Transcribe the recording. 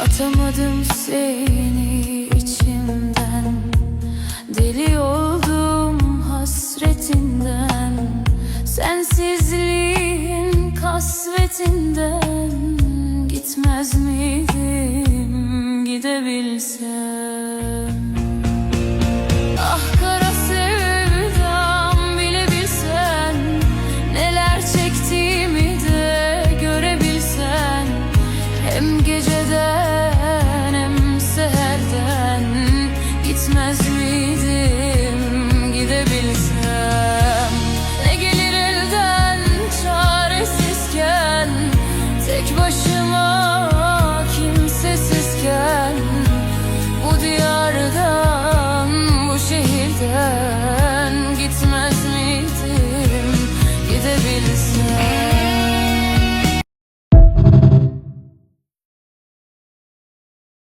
Atamadım seni içimden. Deli oldum hasretinden. Sensizliğin kasvetinden. Gitmez gidebilsem greatest